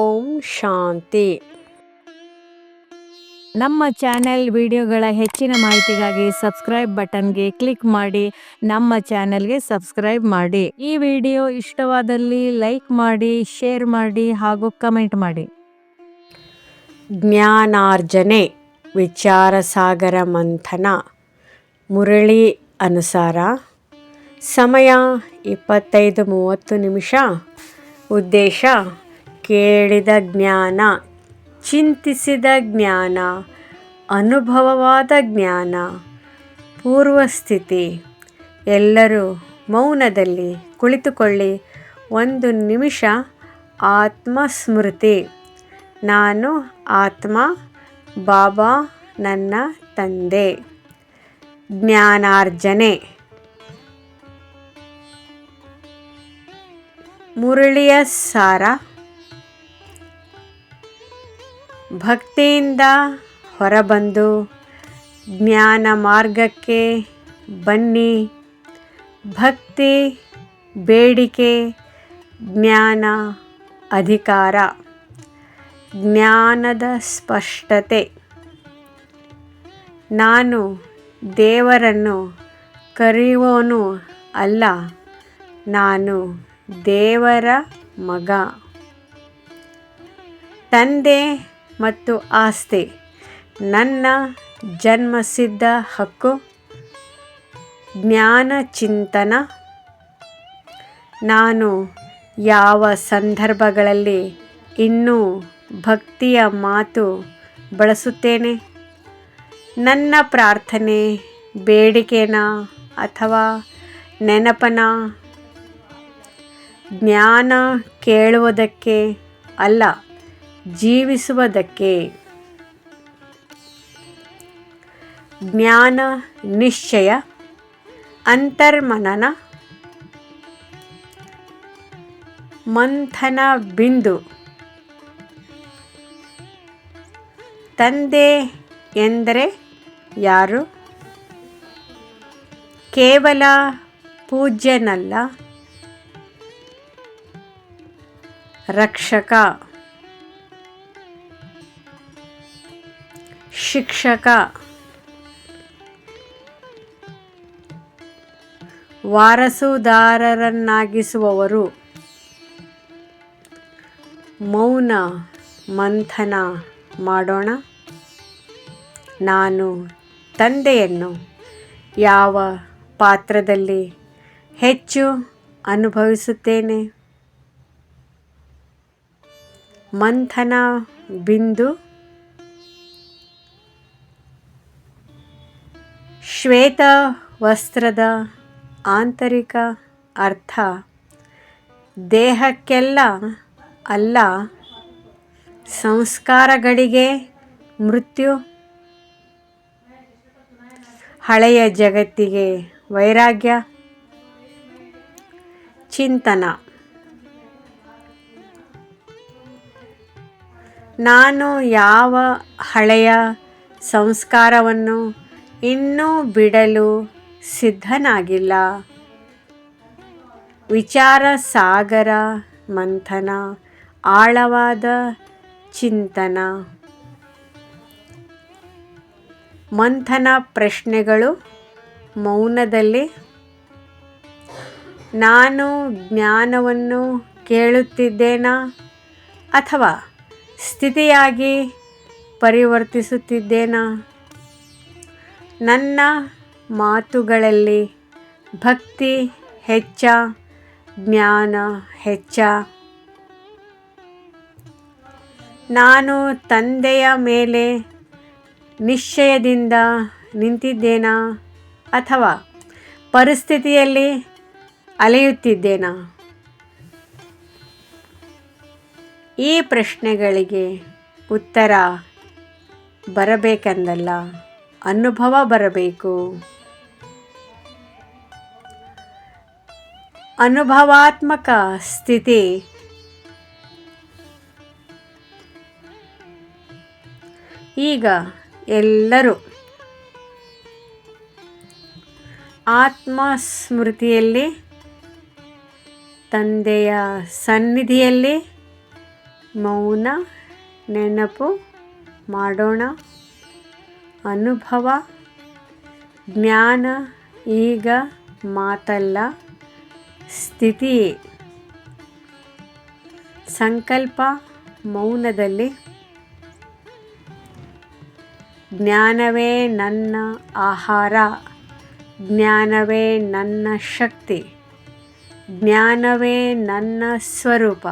ಓಂ ಶಾಂತಿ. ನಮ್ಮ ಚಾನೆಲ್ ವಿಡಿಯೋಗಳ ಹೆಚ್ಚಿನ ಮಾಹಿತಿಗಾಗಿ ಸಬ್ಸ್ಕ್ರೈಬ್ ಬಟನ್ಗೆ ಕ್ಲಿಕ್ ಮಾಡಿ ನಮ್ಮ ಚಾನೆಲ್ಗೆ ಸಬ್ಸ್ಕ್ರೈಬ್ ಮಾಡಿ. ಈ ವಿಡಿಯೋ ಇಷ್ಟವಾದಲ್ಲಿ ಲೈಕ್ ಮಾಡಿ ಶೇರ್ ಮಾಡಿ ಹಾಗೂ ಕಮೆಂಟ್ ಮಾಡಿ. ಜ್ಞಾನಾರ್ಜನೆ ವಿಚಾರ ಸಾಗರ ಮಂಥನ ಮುರಳಿ ಅನುಸಾರ. ಸಮಯ ಇಪ್ಪತ್ತೈದು ಮೂವತ್ತು ನಿಮಿಷ. ಉದ್ದೇಶ ಕೇಳಿದ ಜ್ಞಾನ, ಚಿಂತಿಸಿದ ಜ್ಞಾನ, ಅನುಭವವಾದ ಜ್ಞಾನ, ಪೂರ್ವಸ್ಥಿತಿ, ಎಲ್ಲರೂ ಮೌನದಲ್ಲಿ ಕುಳಿತುಕೊಳ್ಳಿ. ಒಂದು ನಿಮಿಷ ಆತ್ಮಸ್ಮೃತಿ. ನಾನು ಆತ್ಮ, ಬಾಬಾ ನನ್ನ ತಂದೆ. ಜ್ಞಾನಾರ್ಜನೆ. ಮುರಳಿಯ ಸಾರ. ಭಕ್ತಿಯಿಂದ ಹೊರಬಂದು ಜ್ಞಾನ ಮಾರ್ಗಕ್ಕೆ ಬನ್ನಿ. ಭಕ್ತಿ, ಬೇಡಿಕೆ, ಜ್ಞಾನ, ಅಧಿಕಾರ, ಜ್ಞಾನದ ಸ್ಪಷ್ಟತೆ. ನಾನು ದೇವರನ್ನು ಕರೆಯುವವನು ಅಲ್ಲ, ನಾನು ದೇವರ ಮಗ. ತಂದೆ ಮತ್ತು ಆಸ್ತಿ. ನನ್ನ ಜನ್ಮಸಿದ್ಧ ಹಕ್ಕು, ಜ್ಞಾನ ಚಿಂತನ. ನಾನು ಯಾವ ಸಂದರ್ಭಗಳಲ್ಲಿ ಇನ್ನೂ ಭಕ್ತಿಯ ಮಾತು ಬಳಸುತ್ತೇನೆ? ನನ್ನ ಪ್ರಾರ್ಥನೆ ಬೇಡಿಕೆನ ಅಥವಾ ನೆನಪನ? ಜ್ಞಾನ ಕೇಳುವುದಕ್ಕೆ ಅಲ್ಲ. ಜೀವಿಸುವುದಕ್ಕೆ. ಜ್ಞಾನ ನಿಶ್ಚಯ ಅಂತರ್ಮನನ ಮಂಥನ ಬಿಂದು. ತಂದೆ ಎಂದರೆ ಯಾರು? ಕೇವಲ ಪೂಜ್ಯನಲ್ಲ ರಕ್ಷಕ. ಶಿಕ್ಷಕ. ವಾರಸುದಾರರನ್ನಾಗಿಸುವವರು. ಮೌನ ಮಂಥನ ಮಾಡೋಣ. ನಾನು ತಂದೆಯನ್ನು ಯಾವ ಪಾತ್ರದಲ್ಲಿ ಹೆಚ್ಚು ಅನುಭವಿಸುತ್ತೇನೆ? ಮಂಥನ ಬಿಂದು ಶ್ವೇತ ವಸ್ತ್ರದ ಆಂತರಿಕ ಅರ್ಥ. ದೇಹಕ್ಕೆಲ್ಲ ಅಲ್ಲ, ಸಂಸ್ಕಾರಗಳಿಗೆ ಮೃತ್ಯು. ಹಳೆಯ ಜಗತ್ತಿಗೆ ವೈರಾಗ್ಯ. ಚಿಂತನ. ನಾನು ಯಾವ ಹಳೆಯ ಸಂಸ್ಕಾರವನ್ನು ಇನ್ನೂ ಬಿಡಲು ಸಿದ್ಧನಾಗಿಲ್ಲ. ವಿಚಾರ ಸಾಗರ ಮಂಥನ, ಆಳವಾದ ಚಿಂತನ. ಮಂಥನ ಪ್ರಶ್ನೆಗಳು ಮೌನದಲ್ಲಿ. ನಾನು ಜ್ಞಾನವನ್ನು ಕೇಳುತ್ತಿದ್ದೇನಾ ಅಥವಾ ಸ್ಥಿತಿಯಾಗಿ ಪರಿವರ್ತಿಸುತ್ತಿದ್ದೇನಾ? ನನ್ನ ಮಾತುಗಳಲ್ಲಿ ಭಕ್ತಿ ಹೆಚ್ಚ, ಜ್ಞಾನ ಹೆಚ್ಚ. ನಾನು ತಂದೆಯ ಮೇಲೆ ನಿಶ್ಚಯದಿಂದ ನಿಂತಿದ್ದೇನಾ ಅಥವಾ ಪರಿಸ್ಥಿತಿಯಲ್ಲಿ ಅಲೆಯುತ್ತಿದ್ದೇನಾ? ಈ ಪ್ರಶ್ನೆಗಳಿಗೆ ಉತ್ತರ ಬರಬೇಕೆಂದಲ್ಲ. ಅನುಭವ ಬರಬೇಕು. ಅನುಭವಾತ್ಮಕ ಸ್ಥಿತಿ. ಈಗ ಎಲ್ಲರೂ ಆತ್ಮಸ್ಮೃತಿಯಲ್ಲಿ ತಂದೆಯ ಸನ್ನಿಧಿಯಲ್ಲಿ ಮೌನ ನೆನಪು ಮಾಡೋಣ. ಅನುಭವ, ಜ್ಞಾನ, ಈಗ, ಮಾತಲ್ಲ ಸ್ಥಿತಿಯೇ ಸಂಕಲ್ಪ, ಮೌನದಲ್ಲಿ. ಜ್ಞಾನವೇ ನನ್ನ ಆಹಾರ, ಜ್ಞಾನವೇ ನನ್ನ ಶಕ್ತಿ, ಜ್ಞಾನವೇ ನನ್ನ ಸ್ವರೂಪ.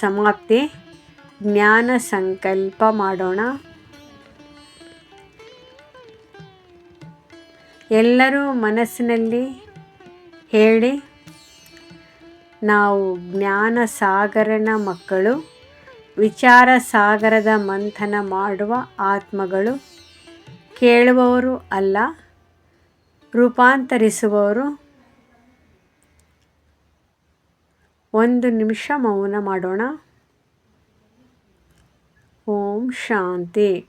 ಸಮಾಪ್ತಿ. ಜ್ಞಾನ ಸಂಕಲ್ಪ ಮಾಡೋಣ. ಎಲ್ಲರೂ ಮನಸ್ಸಿನಲ್ಲಿ ಹೇಳಿ, ನಾವು ಜ್ಞಾನ ಸಾಗರನ ಮಕ್ಕಳು ವಿಚಾರ ಸಾಗರದ ಮಂಥನ ಮಾಡುವ ಆತ್ಮಗಳು, ಕೇಳುವವರು ಅಲ್ಲ, ರೂಪಾಂತರಿಸುವವರು. ಒಂದು ನಿಮಿಷ ಮೌನ ಮಾಡೋಣ. ಓಂ ಶಾಂತಿ.